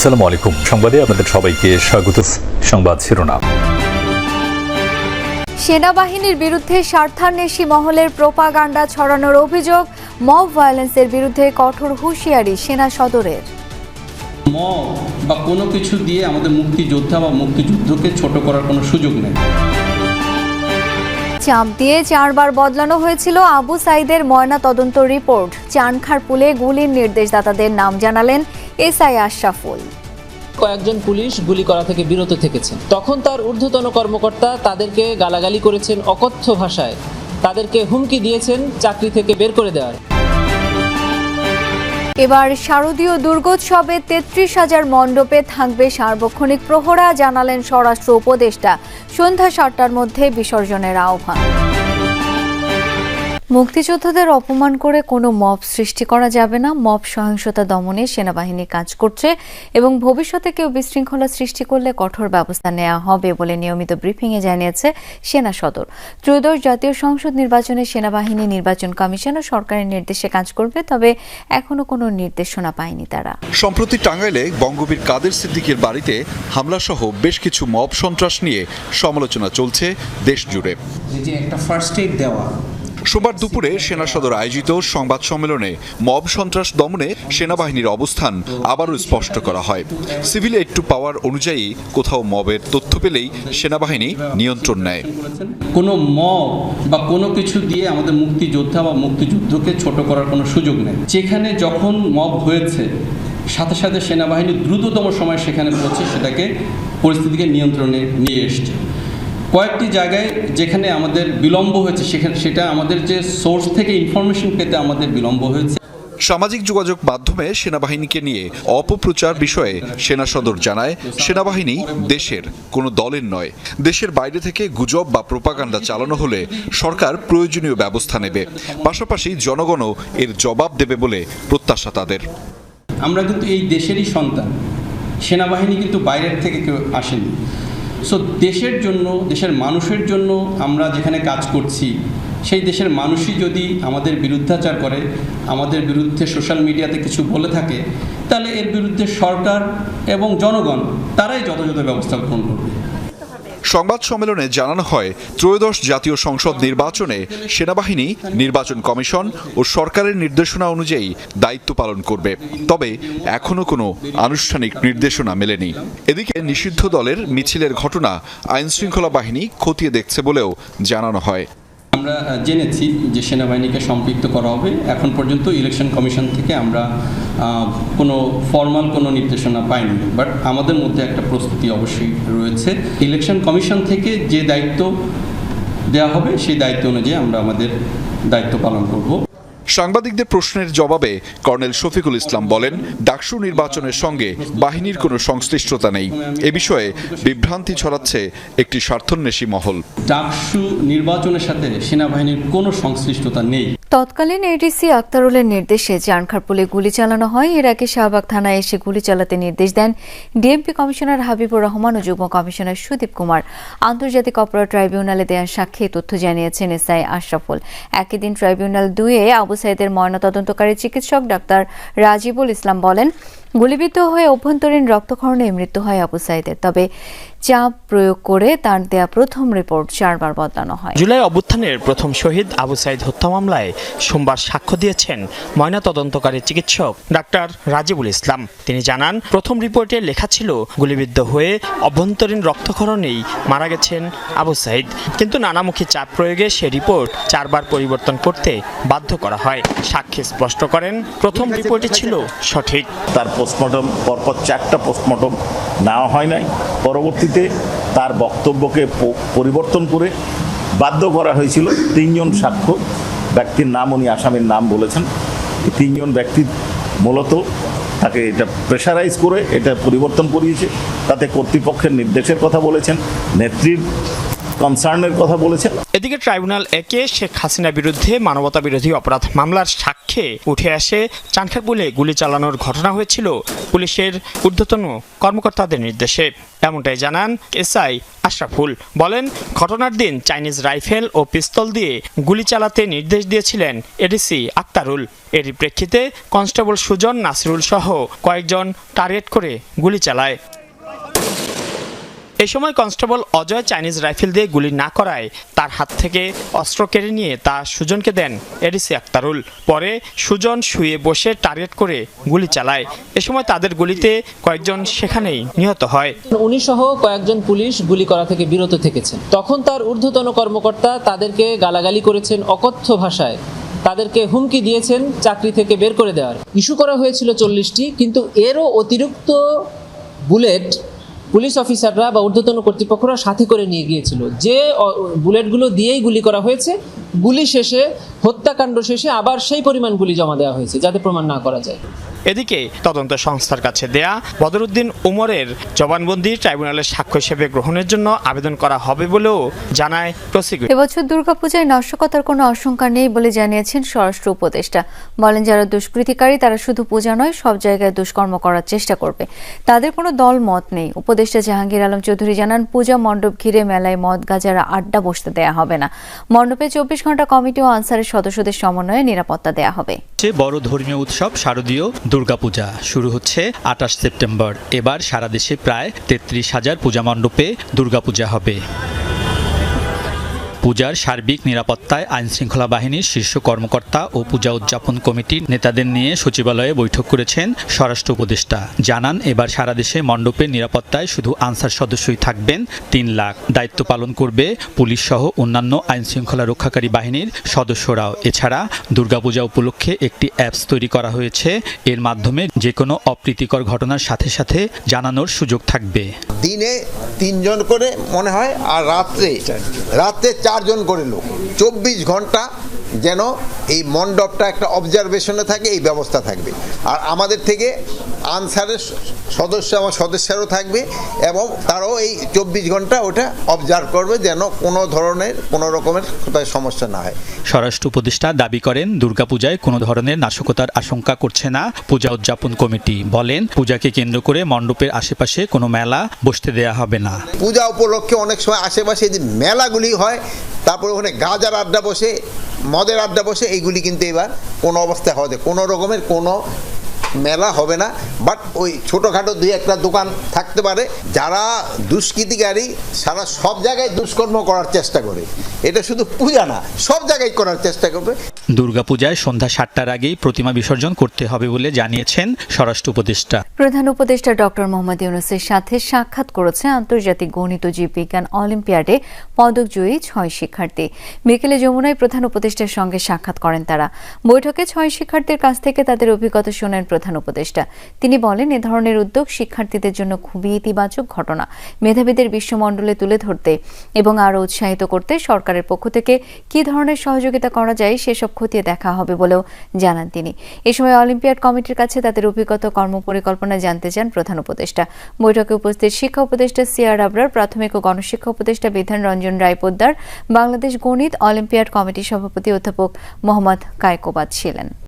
আসসালামু আলাইকুম। সংবাদে আপনাদের সবাইকে স্বাগত। সংবাদ শিরোনাম। সেনাবাহিনীর বিরুদ্ধে স্বার্থান্বেষী মহলের প্রোপাগান্ডা ছড়ানোর অভিযোগ মব ভায়োলেন্সের বিরুদ্ধে কঠোর হুঁশিয়ারি সেনা সদরের। মব বা কোনো কিছু দিয়ে আমাদের মুক্তিযোদ্ধা বা মুক্তিযুদ্ধকে ছোট করার কোনো সুযোগ নেই। চাপ দিয়ে চারবার বদলানো হয়েছিল আবু সাইদের ময়না তদন্ত রিপোর্ট। চানখারপুলে গুলির নির্দেশদাতাদের নাম জানালেন এসআই আশরাফুল। কয়েকজন পুলিশ গুলি করা থেকে বিরত থেকেছেন তখন তার ঊর্ধ্বতন কর্মকর্তা তাদেরকে গালাগালি করেছেন অকথ্য ভাষায়। তাদেরকে হুমকি দিয়েছেন চাকরি থেকে বের করে দেওয়ার। এবার শারদীয় দুর্গোৎসবে তেত্রিশ হাজার মণ্ডপে থাকবে সার্বক্ষণিক প্রহরা জানালেন স্বরাষ্ট্র উপদেষ্টা। সন্ধ্যা সাতটার মধ্যে বিসর্জনের আহ্বান। মুক্তিযোদ্ধাদের অপমান করে কোনো মব সৃষ্টি করা যাবে না। মব সহিংসতা দমনে সেনাবাহিনী কাজ করছে এবং ভবিষ্যতে কেউ বিশৃঙ্খলা সৃষ্টি করলে কঠোর ব্যবস্থা নেওয়া হবে বলে নিয়মিত ব্রিফিংয়ে জানিয়েছে সেনা সদর। ত্রয়োদশ জাতীয় সংসদ নির্বাচনে সেনাবাহিনী নির্বাচন কমিশন ও সরকারের নির্দেশে কাজ করবে তবে এখনও কোনো নির্দেশনা পায়নি তারা। সম্প্রতি টাঙ্গাইলে বঙ্গবীর কাদের সিদ্দিকের বাড়িতে হামলাসহ বেশ কিছু মব সন্ত্রাস নিয়ে সমালোচনা চলছে দেশ জুড়ে একটা ফার্স্ট এইড দেওয়া সোমবার দুপুরে সেনা সদর আয়োজিত সংবাদ সম্মেলনে মব সন্ত্রাস দমনে সেনাবাহিনীর অবস্থান আবারও স্পষ্ট করা হয়। সিভিল এইড টু পাওয়ার অনুযায়ী কোথাও মবের তথ্য পেলেই সেনাবাহিনী নিয়ন্ত্রণ নেয়। কোনো মব বা কোনো কিছু দিয়ে আমাদের মুক্তিযোদ্ধা বা মুক্তিযুদ্ধকে ছোট করার কোনো সুযোগ নেই। যেখানে যখন মব হয়েছে, সাথে সাথে সেনাবাহিনী দ্রুততম সময় সেখানে পৌঁছে সেটাকে পরিস্থিতিকে নিয়ন্ত্রণে নিয়ে এসছে। কয়েকটি জায়গায় যেখানে আমাদের বিলম্ব হয়েছে সেখানে সেটা আমাদের যে সোর্স থেকে ইনফরমেশন পেতে আমাদের বিলম্ব হয়েছে। সামাজিক যোগাযোগ মাধ্যমে সেনাবাহিনীকে নিয়ে অপপ্রচার বিষয়ে সেনা সদর জানায় সেনাবাহিনী দেশের কোনো দলের নয়। দেশের বাইরে থেকে গুজব বা প্রোপাগান্ডা চালানো হলে সরকার প্রয়োজনীয় ব্যবস্থা নেবে। পাশাপাশি জনগণও এর জবাব দেবে বলে প্রত্যাশা তাদের। আমরা কিন্তু এই দেশেরই সন্তান। সেনাবাহিনী কিন্তু বাইরের থেকে কেউ আসেনি। সো দেশের জন্য, দেশের মানুষের জন্য আমরা যেখানে কাজ করছি, সেই দেশের মানুষই যদি আমাদের বিরুদ্ধাচার করে, আমাদের বিরুদ্ধে সোশ্যাল মিডিয়াতে কিছু বলে থাকে, তাহলে এর বিরুদ্ধে সরকার এবং জনগণ, তারাই যথাযথ ব্যবস্থা গ্রহণ করবে। সংবাদ সম্মেলনে জানানো হয়, ত্রয়োদশ জাতীয় সংসদ নির্বাচনে সেনাবাহিনী, নির্বাচন কমিশন ও সরকারের নির্দেশনা অনুযায়ী দায়িত্ব পালন করবে। তবে এখনও কোনো আনুষ্ঠানিক নির্দেশনা মেলেনি। এদিকে নিষিদ্ধ দলের মিছিলের ঘটনা আইনশৃঙ্খলা বাহিনী খতিয়ে দেখছে বলেও জানানো হয়। আমরা জেনেছি যে সেনাবাহিনীকে সম্পৃক্ত করা হবে। এখন পর্যন্ত ইলেকশন কমিশন থেকে আমরা কোনো ফর্মাল কোনো নির্দেশনা পাইনি। বাট আমাদের মধ্যে একটা প্রস্তুতি অবশ্যই রয়েছে। ইলেকশন কমিশন থেকে যে দায়িত্ব দেওয়া হবে, সেই দায়িত্ব অনুযায়ী আমরা আমাদের দায়িত্ব পালন করব। সাংবাদিকদের প্রশ্নের জবাবে কর্নেল শফিকুল ইসলাম বলেন, ডাকসু নির্বাচনের সঙ্গে বাহিনীর কোনো সংশ্লিষ্টতা নেই। এ বিষয়ে বিভ্রান্তি ছড়াচ্ছে একটি স্বার্থন্বেষী মহল। ডাকসু নির্বাচনের সাথে সেনাবাহিনীর কোনো সংশ্লিষ্টতা নেই। তৎকালীন এডিসি আক্তারুলের নির্দেশে জানখারপুলে গুলি চালানো হয়। এর আগে শাহবাগ থানায় এসে গুলি চালাতে নির্দেশ দেন ডিএমপি কমিশনার হাবিবুর রহমান ও যুগ্ম কমিশনার সুদীপ কুমার। আন্তর্জাতিক অপরাধ ট্রাইব্যুনালে দেওয়া সাক্ষী তথ্য জানিয়েছেন এসআই আশরাফুল। একই দিন ট্রাইব্যুনাল দুয়ে আবু সাইদের ময়নাতদন্তকারী চিকিৎসক ডাক্তার রাজিবুল ইসলাম বলেন গুলিবিদ্ধ হয়ে অভ্যন্তরীণ রক্তক্ষরণে মৃত্যু হয় আবু সাইদের। তবে চাপ প্রয়োগ করে তার দেয়া প্রথম রিপোর্ট চারবার বদলানো হয়। জুলাই অভ্যুত্থানের প্রথম শহীদ আবু সাইদ হত্যা মামলায় সোমবার সাক্ষ্য দিয়েছেন ময়না তদন্তকারী চিকিৎসক ডাক্তার রাজিবুল ইসলাম। তিনি জানান প্রথম রিপোর্টে লেখা ছিল গুলিবিদ্ধ হয়ে অভ্যন্তরীণ রক্তক্ষরণেই মারা গেছেন আবু সাইদ। কিন্তু নানামুখী চাপ প্রয়োগে সে রিপোর্ট চারবার পরিবর্তন করতে বাধ্য করা হয়। সাক্ষী স্পষ্ট করেন প্রথম রিপোর্টে ছিল সঠিক। তার পোস্টমর্টম পরপর চারটা পোস্টমর্টম নেওয়া হয় নাই। পরবর্তীতে তার বক্তব্যকে পরিবর্তন করে বাধ্য করা হয়েছিল তিনজন সাক্ষ্য, ব্যক্তির নাম উনি আসামির নাম বলেছেন। তিনজন ব্যক্তি মূলত তাকে এটা প্রেশারাইজ করে, এটা পরিবর্তন করিয়েছে। তাতে কর্তৃপক্ষের নির্দেশের কথা বলেছেন, নেত্রীর কনসার্নের কথা বলেছেন এদিকে ট্রাইব্যুনাল একে শেখ হাসিনা বিরুদ্ধে মানবতা বিরোধী অপরাধ মামলার সাক্ষ্যে উঠে আসে চানখারপুলে গুলি চালানোর ঘটনা হয়েছিল পুলিশের ঊর্ধ্বতন কর্মকর্তাদের নির্দেশে। এমনটাই জানান এসআই আশরাফুল। বলেন, ঘটনার দিন চাইনিজ রাইফেল ও পিস্তল দিয়ে গুলি চালাতে নির্দেশ দিয়েছিলেন এডিসি আক্তারুল। এরই প্রেক্ষিতে কনস্টেবল সুজন নাসিরুল সহ কয়েকজন টার্গেট করে গুলি চালায়। এই সময় কনস্টেবল অজয় চাইনিজ রাইফেল দিয়ে গুলি না করায় তার হাত থেকে অস্ত্র কেড়ে নিয়ে তা সুজনকে দেন এডিসি আক্তারুল। পরে সুজন শুয়ে বসে টার্গেট করে গুলি চালায়। এ সময় তাদের গুলিতে কয়েকজন সেখানেই নিহত হয়। উনি সহ কয়েকজন পুলিশ গুলি করা থেকে বিরত থেকেছেন তখন তার ঊর্ধ্বতন কর্মকর্তা তাদেরকে গালাগালি করেছেন অকথ্য ভাষায়। তাদেরকে হুমকি দিয়েছেন চাকরি থেকে বের করে দেওয়ার। ইস্যু করা হয়েছিল চল্লিশটি, কিন্তু এরও অতিরিক্ত বুলেট পুলিশ অফিসাররা বা ঊর্ধ্বতন কর্তৃপক্ষরা সাথে করে নিয়ে গিয়েছিল। যে বুলেটগুলো দিয়েই গুলি করা হয়েছে, গুলি শেষে, হত্যাকাণ্ড শেষে আবার সেই পরিমাণ গুলি জমা দেওয়া হয়েছে, যাতে প্রমাণ না করা যায়। এদিকে তদন্ত সংস্থার কাছে দেয়া বদরুদ্দিন উমরের জবানবন্দি ট্রাইব্যুনালের সাক্ষ্য হিসেবে গ্রহণের জন্য আবেদন করা হবে বলেও জানায় প্রসিকিউটর। এবছর দুর্গাপূজায় নাশকতার কোনো আশঙ্কা নেই বলে জানিয়েছেন স্বরাষ্ট্র উপদেষ্টা। বলেন যারা দুষ্কৃতিকারী তারা শুধু পূজা নয় সব জায়গায় দুষ্কর্ম করার চেষ্টা করবে। তাদের কোনো দল মত নেই। উপদেষ্টা জাহাঙ্গীর আলম চৌধুরী জানান পূজা মণ্ডপ ঘিরে মেলায় মদ গাজারা আড্ডা বসতে দেয়া হবে না। মণ্ডপে চব্বিশ ঘণ্টা কমিটি ও আনসারের সদস্যদের সমন্বয়ে নিরাপত্তা দেয়া হবে। বড় ধর্মীয় উৎসব শারদীয় দুর্গাপূজা শুরু হচ্ছে আঠাশ সেপ্টেম্বর। এবার সারা দেশে প্রায় তেত্রিশ হাজার পূজা মণ্ডপে দুর্গাপূজা হবে। পূজার সার্বিক নিরাপত্তায় আইনশৃঙ্খলা বাহিনীর শীর্ষ কর্মকর্তা ও পূজা উদযাপন কমিটির নেতাদের নিয়ে সচিবালয়ে বৈঠক করেছেন স্বরাষ্ট্র উপদেষ্টা। জানান, এবার সারা দেশে মণ্ডপের নিরাপত্তায় শুধু আনসার সদস্যই থাকবেন তিন লাখ। দায়িত্ব পালন করবে পুলিশ সহ অন্যান্য আইনশৃঙ্খলা রক্ষাকারী বাহিনীর সদস্যরাও। এছাড়া দুর্গাপূজা উপলক্ষে একটি অ্যাপস তৈরি করা হয়েছে। এর মাধ্যমে যে কোনো অপ্রীতিকর ঘটনার সাথে সাথে জানানোর সুযোগ থাকবে। দিনে তিনজন করে মনে হয়, আর রাত্রে। রাত্রে চারজন করে লোক। চব্বিশ ঘণ্টা যেন এই মণ্ডপটা একটা অবজারভেশনে থাকে, এই ব্যবস্থা থাকবে। আর আমাদের থেকে আনসারের সদস্য আমার সদস্যরাও থাকবে এবং তারাও এই চব্বিশ ঘণ্টা ওটা অবজার্ভ করবে যেন কোনো ধরনের কোনো রকমের সমস্যা না হয়। স্বরাষ্ট্র উপদেষ্টা দাবি করেন দুর্গাপূজায় কোনো ধরনের নাশকতার আশঙ্কা করছে না পূজা উদযাপন কমিটি। বলেন পূজাকে কেন্দ্র করে মণ্ডপের আশেপাশে কোনো মেলা বসতে দেয়া হবে না। পূজা উপলক্ষে অনেক সময় আশেপাশে যে মেলাগুলি হয় তারপরে ওখানে গাজার আড্ডা বসে মদের আড্ডা বসে এইগুলি কিন্তু এবার কোনো অবস্থায় হবে কোনো রকমের কোনো মেলা হবে না বাট ওই ছোটোখাটো দুই একটা দোকান থাকতে পারে যারা দুষ্কৃতিকারী সারা সব জায়গায় দুষ্কর্ম করার চেষ্টা করে। এটা শুধু পূজা না সব জায়গায় করার চেষ্টা করবে। দুর্গাপূজায় সন্ধ্যা সাতটার আগেই প্রতিমা বিসর্জন করতে হবে বলে জানিয়েছেন স্বরাষ্ট্র উপদেষ্টা। প্রধান উপদেষ্টা ডক্টর মোহাম্মদ ইউনুসের সাথে সাক্ষাৎ করেছে আন্তর্জাতিক গণিত জীববিজ্ঞান অলিম্পিয়াডে পদকজয়ী ছয় শিক্ষার্থী। বিকেলে যমুনায় প্রধান উপদেষ্টার সঙ্গে সাক্ষাৎ করেন তারা। বৈঠকে ছয় শিক্ষার্থীর কাছ থেকে তাদের অভিজ্ঞতা শোনেন প্রধান উপদেষ্টা। তিনি বলেন, এ ধরনের উদ্যোগ শিক্ষার্থীদের জন্য খুবই ইতিবাচক ঘটনা। মেধাবীদের বিশ্বমণ্ডলে তুলে ধরতে এবং আরও উৎসাহিত করতে সরকারের পক্ষ থেকে কি ধরনের সহযোগিতা করা যায় সেসব খতিয়ে দেখা হবে বলেও জানান তিনি। এ সময় অলিম্পিয়াড কমিটির কাছে তাদের অভিজ্ঞতা কর্মপরিকল্পনা জানতে চান প্রধান উপদেষ্টা। বৈঠকে উপস্থিত শিক্ষা উপদেষ্টা সিআর আবরার, প্রাথমিক ও গণশিক্ষা উপদেষ্টা বিধান রঞ্জন রায় পোদ্দার, বাংলাদেশ গণিত অলিম্পিয়াড কমিটির সভাপতি অধ্যাপক মোহাম্মদ কায়কোবাদ ছিলেন।